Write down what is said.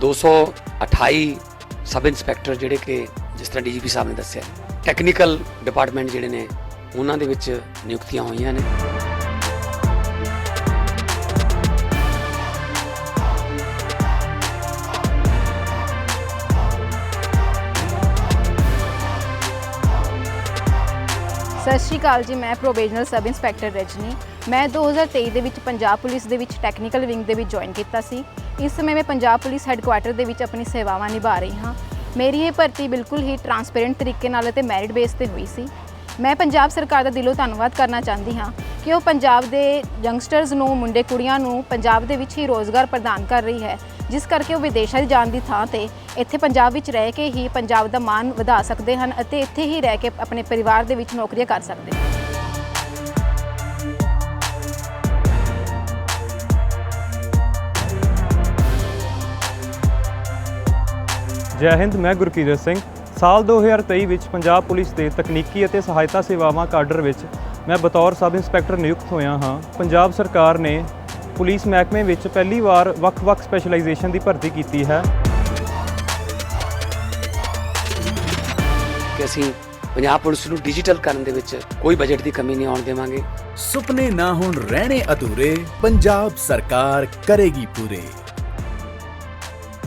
228 sub inspector ਜਿਹੜੇ ਕਿ ਜਿਸ ਤਰ੍ਹਾਂ ਡੀਜੀਪੀ ਸਾਹਿਬ ਨੇ ਦੱਸਿਆ, ਟੈਕਨੀਕਲ ਡਿਪਾਰਟਮੈਂਟ ਜਿਹੜੇ ਨੇ, ਉਹਨਾਂ ਦੇ ਵਿੱਚ ਨਿਯੁਕਤੀਆਂ ਹੋਈਆਂ ਨੇ। ਸਤਿ ਸ਼੍ਰੀ ਅਕਾਲ ਜੀ, ਮੈਂ ਪ੍ਰੋਬੇਸ਼ਨਲ ਸਬ ਇੰਸਪੈਕਟਰ ਰਜਨੀ। ਮੈਂ 2023 ਦੇ ਵਿੱਚ ਪੰਜਾਬ ਪੁਲਿਸ ਦੇ ਵਿੱਚ ਟੈਕਨੀਕਲ ਵਿੰਗ ਦੇ ਵਿੱਚ ਜੁਆਇਨ ਕੀਤਾ ਸੀ। ਇਸ ਸਮੇਂ ਮੈਂ ਪੰਜਾਬ ਪੁਲਿਸ ਹੈੱਡਕੁਆਟਰ ਦੇ ਵਿੱਚ ਆਪਣੀ ਸੇਵਾਵਾਂ ਨਿਭਾ ਰਹੀ ਹਾਂ। ਮੇਰੀ ਇਹ ਭਰਤੀ ਬਿਲਕੁਲ ਹੀ ਟਰਾਂਸਪੇਰੈਂਟ ਤਰੀਕੇ ਨਾਲ ਅਤੇ ਮੈਰਿਟ ਬੇਸ ਤੇ ਹੋਈ ਸੀ। ਮੈਂ ਪੰਜਾਬ ਸਰਕਾਰ ਦਾ ਦਿਲੋਂ ਧੰਨਵਾਦ ਕਰਨਾ ਚਾਹੁੰਦੀ ਹਾਂ ਕਿ ਉਹ ਪੰਜਾਬ ਦੇ ਯੰਗਸਟਰਸ ਨੂੰ, ਮੁੰਡੇ ਕੁੜੀਆਂ ਨੂੰ ਪੰਜਾਬ ਦੇ ਵਿੱਚ ਹੀ ਰੋਜ਼ਗਾਰ ਪ੍ਰਦਾਨ ਕਰ ਰਹੀ ਹੈ। ਜਿਸ ਕਰਕੇ ਉਹ ਵਿਦੇਸ਼ਾਂ 'ਚ ਜਾਣ ਦੀ ਥਾਂ ਤੇ ਇੱਥੇ ਪੰਜਾਬ ਵਿੱਚ ਰਹਿ ਕੇ ਹੀ ਪੰਜਾਬ ਦਾ ਮਾਣ ਵਧਾ ਸਕਦੇ ਹਨ ਅਤੇ ਇੱਥੇ ਹੀ ਰਹਿ ਕੇ ਆਪਣੇ ਪਰਿਵਾਰ ਦੇ ਵਿੱਚ ਨੌਕਰੀਆਂ ਕਰ ਸਕਦੇ ਹਨ। ਜੈ ਹਿੰਦ ਮੈਂ ਗੁਰਕੀਰਤ ਸਿੰਘ। ਸਾਲ 2023 ਵਿੱਚ ਪੰਜਾਬ ਪੁਲਿਸ ਦੇ ਤਕਨੀਕੀ ਅਤੇ ਸਹਾਇਤਾ ਸੇਵਾਵਾਂ ਕਾਡਰ ਵਿੱਚ ਮੈਂ ਬਤੌਰ ਸਬ ਇੰਸਪੈਕਟਰ ਨਿਯੁਕਤ ਹੋਇਆ ਹਾਂ। ਪੰਜਾਬ ਸਰਕਾਰ ਨੇ ਪੁਲਿਸ ਮਹਿਕਮੇ ਵਿੱਚ ਪਹਿਲੀ ਵਾਰ ਵੱਖ-ਵੱਖ ਸਪੈਸ਼ਲਾਈਜੇਸ਼ਨ ਦੀ ਭਰਤੀ ਕੀਤੀ ਹੈ। ਕਿ ਅਸੀਂ ਪੰਜਾਬ ਪੁਲਿਸ ਨੂੰ ਡਿਜੀਟਲ ਕਰਨ ਦੇ ਵਿੱਚ ਕੋਈ ਬਜਟ ਦੀ ਕਮੀ ਨਹੀਂ ਆਉਣ ਦੇਵਾਂਗੇ। ਸੁਪਨੇ ਨਾ ਹੁਣ ਰਹਿਣੇ ਅਧੂਰੇ। ਪੰਜਾਬ ਸਰਕਾਰ ਕਰੇਗੀ ਪੂਰੇ।